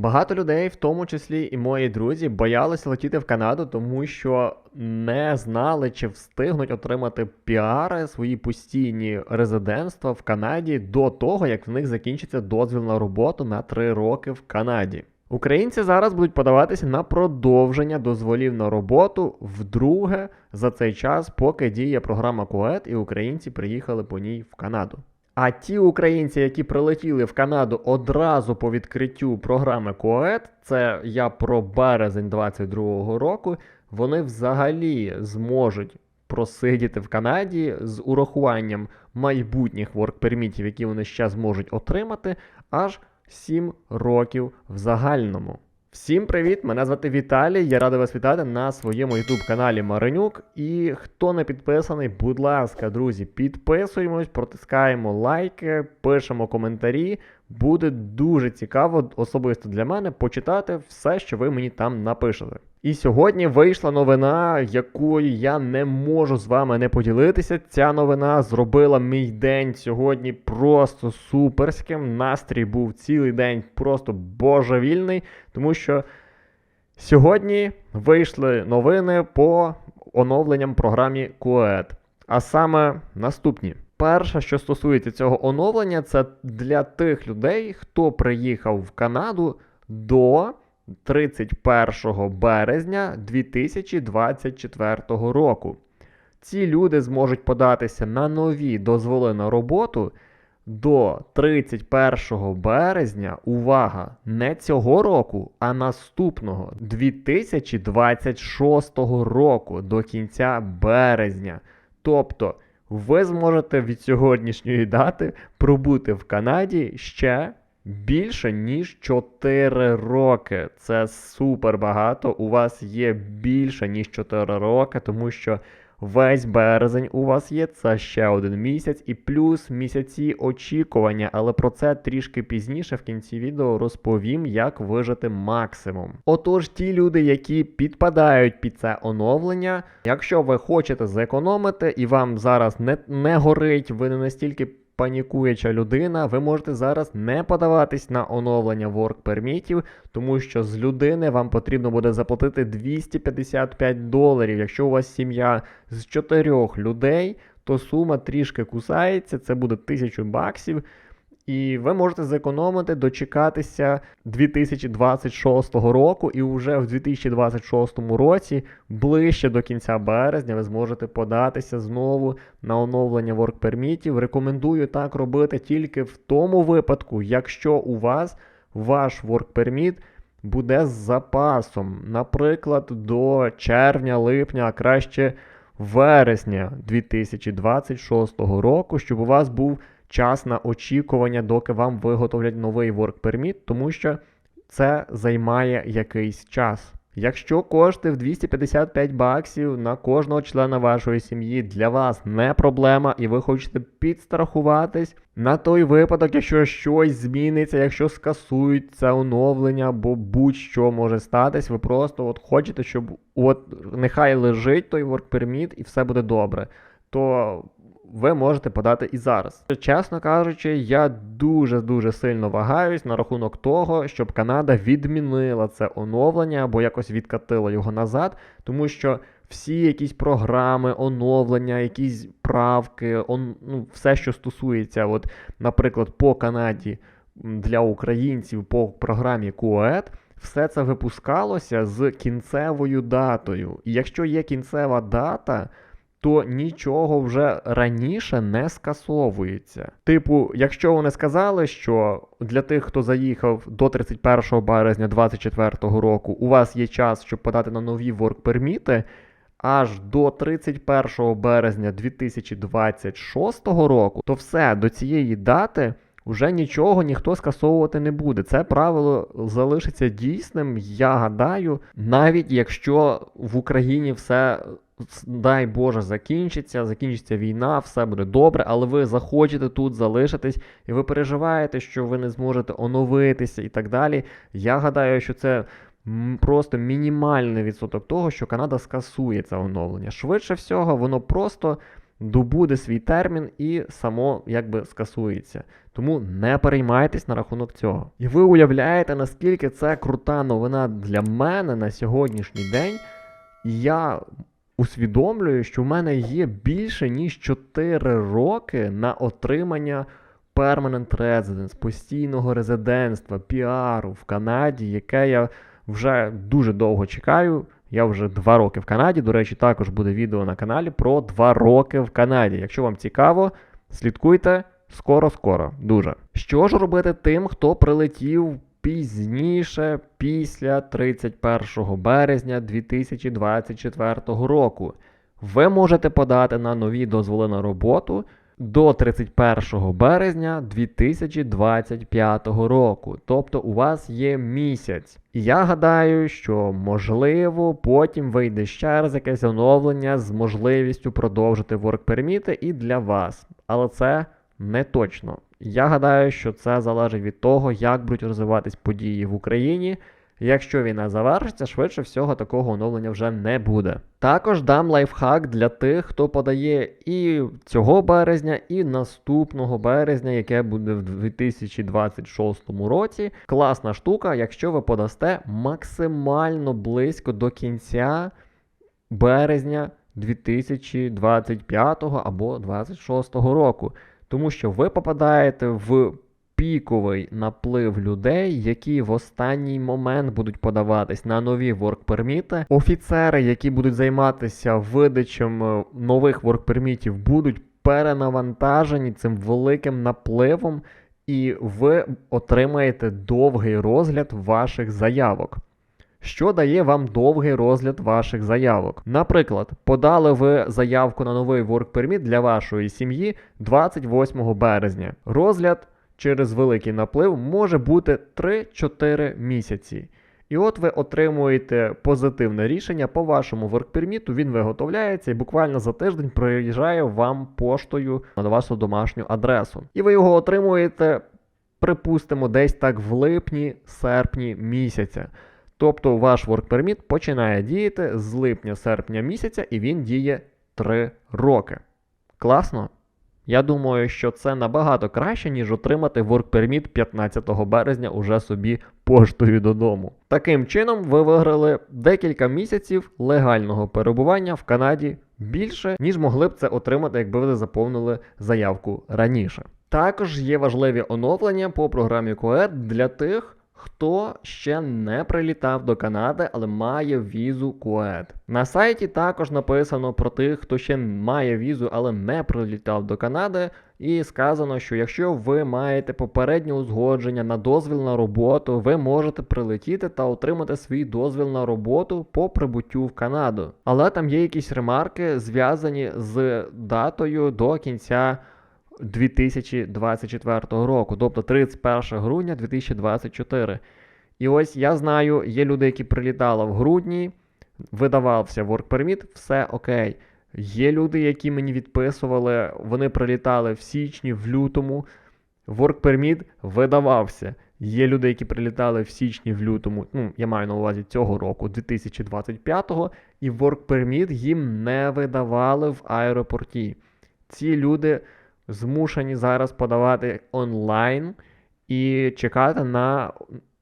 Багато людей, в тому числі і мої друзі, боялися летіти в Канаду, тому що не знали, чи встигнуть отримати піари свої постійні резидентства в Канаді до того, як в них закінчиться дозвіл на роботу на 3 роки в Канаді. Українці зараз будуть подаватися на продовження дозволів на роботу вдруге за цей час, поки діє програма КУЕТ, і українці приїхали по ній в Канаду. А ті українці, які прилетіли в Канаду одразу по відкриттю програми КОЕТ, це я про березень 22-го року, вони взагалі зможуть просидіти в Канаді з урахуванням майбутніх воркпермітів, які вони ще зможуть отримати, аж 7 років в загальному. Всім привіт! Мене звати Віталій. Я радий вас вітати на своєму youtube каналі Маринюк. І хто не підписаний, будь ласка, друзі, підписуємось, протискаємо лайки, пишемо коментарі. Буде дуже цікаво, особисто для мене, почитати все, що ви мені там напишете. І сьогодні вийшла новина, якою я не можу з вами не поділитися. Ця новина зробила мій день сьогодні просто суперським. Настрій був цілий день просто божевільний, тому що сьогодні вийшли новини по оновленням програмі КУЕД. А саме наступні. Перше, що стосується цього оновлення, це для тих людей, хто приїхав в Канаду до 31 березня 2024 року. Ці люди зможуть податися на нові дозволи на роботу до 31 березня. Увага! Не цього року, а наступного 2026 року до кінця березня. Тобто ви зможете від сьогоднішньої дати пробути в Канаді ще більше ніж 4 роки. Це супер багато. У вас є більше ніж 4 роки, тому що весь березень у вас є. Це ще один місяць, і плюс місяці очікування. Але про це трішки пізніше в кінці відео розповім, як вижити максимум. Отож, ті люди, які підпадають під це оновлення, якщо ви хочете зекономити і вам зараз не, не горить, ви не настільки панікуюча людина, ви можете зараз не подаватись на оновлення work пермітів, тому що з людини вам потрібно буде заплатити 255 доларів. Якщо у вас сім'я з чотирьох людей, то сума трішки кусається, це буде 1000 баксів. І ви можете зекономити, дочекатися 2026 року, і вже в 2026 році, ближче до кінця березня, ви зможете податися знову на оновлення воркпермітів. Рекомендую так робити тільки в тому випадку, якщо у вас ваш воркперміт буде з запасом, наприклад, до червня-липня, а краще вересня 2026 року, щоб у вас був час на очікування, доки вам виготовлять новий work permit, тому що це займає якийсь час. Якщо кошти в 255 баксів на кожного члена вашої сім'ї для вас не проблема, і ви хочете підстрахуватись на той випадок, якщо щось зміниться, якщо скасують це оновлення, або будь-що може статись, ви просто от хочете, щоб от нехай лежить той work permit і все буде добре, то ви можете подати і зараз. Чесно кажучи, я дуже-дуже сильно вагаюсь на рахунок того, щоб Канада відмінила це оновлення або якось відкатила його назад, тому що всі якісь програми, оновлення, якісь правки, он, ну, все, що стосується, от, наприклад, по Канаді для українців по програмі КУЕТ, все це випускалося з кінцевою датою. І якщо є кінцева дата, то нічого вже раніше не скасовується. Типу, якщо вони сказали, що для тих, хто заїхав до 31 березня 2024 року, у вас є час, щоб подати на нові воркперміти, аж до 31 березня 2026 року, то все до цієї дати. Вже нічого ніхто скасовувати не буде. Це правило залишиться дійсним, я гадаю, навіть якщо в Україні все дай Боже, закінчиться, закінчиться війна, все буде добре, але ви захочете тут залишитись, і ви переживаєте, що ви не зможете оновитися і так далі. Я гадаю, що це. Просто мінімальний відсоток того, що Канада скасує це оновлення. Швидше всього, воно просто добуде свій термін і само якби скасується. Тому не переймайтесь на рахунок цього. І ви уявляєте, наскільки це крута новина для мене на сьогоднішній день. І я усвідомлюю, що в мене є більше ніж 4 роки на отримання permanent residence, постійного резидентства, піару в Канаді, яке я вже дуже довго чекаю. Я вже два роки в Канаді. До речі, також буде відео на каналі про два роки в Канаді. Якщо вам цікаво, слідкуйте скоро-скоро. Дуже. Що ж робити тим, хто прилетів пізніше, після 31 березня 2024 року? Ви можете подати на нові дозволи на роботу до 31 березня 2025 року. Тобто у вас є місяць. І я гадаю, що можливо потім вийде ще раз якесь оновлення з можливістю продовжити work permit і для вас. Але це не точно. Я гадаю, що це залежить від того, як будуть розвиватись події в Україні. Якщо війна завершиться, швидше всього такого оновлення вже не буде. Також дам лайфхак для тих, хто подає і цього березня, і наступного березня, яке буде в 2026 році. Класна штука, якщо ви подасте максимально близько до кінця березня 2025 або 2026 року. Тому що ви попадаєте в піковий наплив людей, які в останній момент будуть подаватись на нові воркперміти. Офіцери, які будуть займатися видачем е, нових воркпермітів, будуть перенавантажені цим великим напливом, і ви отримаєте довгий розгляд ваших заявок. Що дає вам довгий розгляд ваших заявок? Наприклад, подали ви заявку на новий work permit для вашої сім'ї 28 березня. Розгляд через великий наплив може бути 3-4 місяці. І от ви отримуєте позитивне рішення по вашому воркперміту, він виготовляється і буквально за тиждень приїжджає вам поштою на вашу домашню адресу. І ви його отримуєте, припустимо, десь так в липні-серпні місяця. Тобто ваш work починає діяти з липня-серпня місяця і він діє 3 роки. Класно? Я думаю, що це набагато краще, ніж отримати work permit 15 березня уже собі поштою додому. Таким чином, ви виграли декілька місяців легального перебування в Канаді більше, ніж могли б це отримати, якби ви заповнили заявку раніше. Також є важливі оновлення по програмі COED для тих. Хто ще не прилітав до Канади, але має візу КУЕД. На сайті також написано про тих, хто ще має візу, але не прилітав до Канади. І сказано, що якщо ви маєте попереднє узгодження на дозвіл на роботу, ви можете прилетіти та отримати свій дозвіл на роботу по прибуттю в Канаду. Але там є якісь ремарки, зв'язані з датою до кінця. 2024 року, тобто 31 грудня 2024. І ось я знаю, є люди, які прилітали в грудні, видавався work permit, все окей. Є люди, які мені відписували, вони прилітали в січні, в лютому. Work permit видавався. Є люди, які прилітали в січні, в лютому, ну, я маю на увазі цього року, 2025-го, і work permit їм не видавали в аеропорті. Ці люди змушені зараз подавати онлайн і чекати на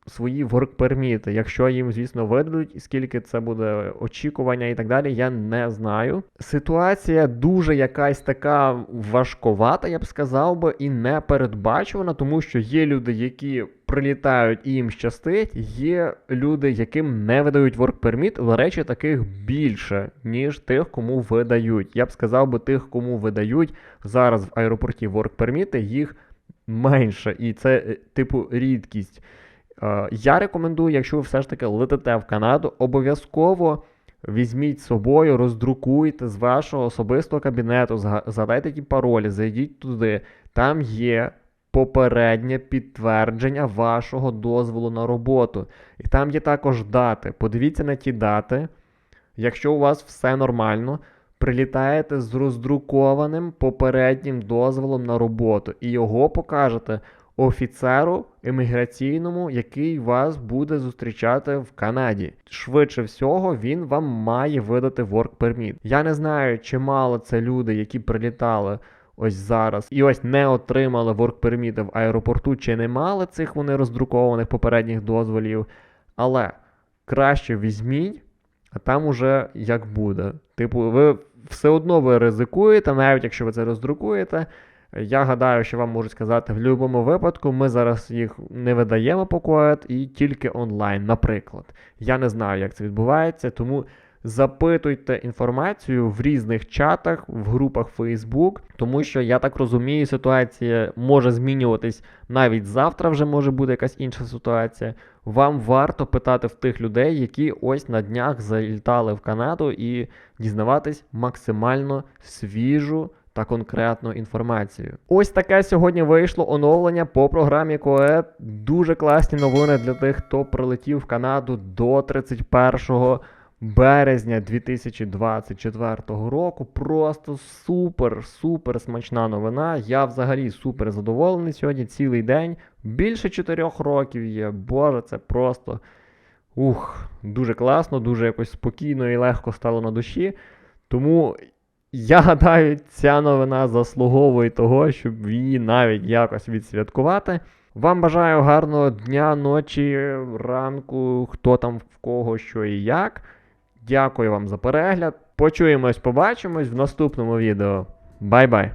свої воркперміти. Якщо їм, звісно, видадуть, скільки це буде очікування і так далі, я не знаю. Ситуація дуже якась така важковата, я б сказав би, і непередбачувана, тому що є люди, які прилітають і їм щастить, є люди, яким не видають воркперміт. До речі, таких більше, ніж тих, кому видають. Я б сказав би, тих, кому видають зараз в аеропорті воркперміти, їх менше. І це, е, типу, рідкість. Е, я рекомендую, якщо ви все ж таки летите в Канаду, обов'язково візьміть з собою, роздрукуйте з вашого особистого кабінету, згадайте ті паролі, зайдіть туди. Там є попереднє підтвердження вашого дозволу на роботу. І там є також дати. Подивіться на ті дати. Якщо у вас все нормально, прилітаєте з роздрукованим попереднім дозволом на роботу і його покажете офіцеру імміграційному, який вас буде зустрічати в Канаді. Швидше всього, він вам має видати work permit. Я не знаю, чи мало це люди, які прилітали ось зараз, і ось не отримали permit в аеропорту, чи не мали цих вони роздрукованих попередніх дозволів. Але краще візьміть, а там уже як буде. Типу, ви все одно ви ризикуєте, навіть якщо ви це роздрукуєте. Я гадаю, що вам можуть сказати в будь-якому випадку, ми зараз їх не видаємо по коед і тільки онлайн, наприклад. Я не знаю, як це відбувається, тому запитуйте інформацію в різних чатах, в групах Facebook, тому що я так розумію, ситуація може змінюватись навіть завтра, вже може бути якась інша ситуація. Вам варто питати в тих людей, які ось на днях залітали в Канаду, і дізнаватись максимально свіжу та конкретну інформацію. Ось таке сьогодні вийшло оновлення по програмі КОЕД. Дуже класні новини для тих, хто прилетів в Канаду до 31 березня 2024 року. Просто супер, супер смачна новина. Я взагалі супер задоволений сьогодні цілий день. Більше 4 років є. Боже, це просто. Ух, дуже класно, дуже якось спокійно і легко стало на душі. Тому я гадаю, ця новина заслуговує того, щоб її навіть якось відсвяткувати. Вам бажаю гарного дня, ночі, ранку, хто там в кого, що і як. Дякую вам за перегляд. Почуємось, побачимось в наступному відео. Бай-бай!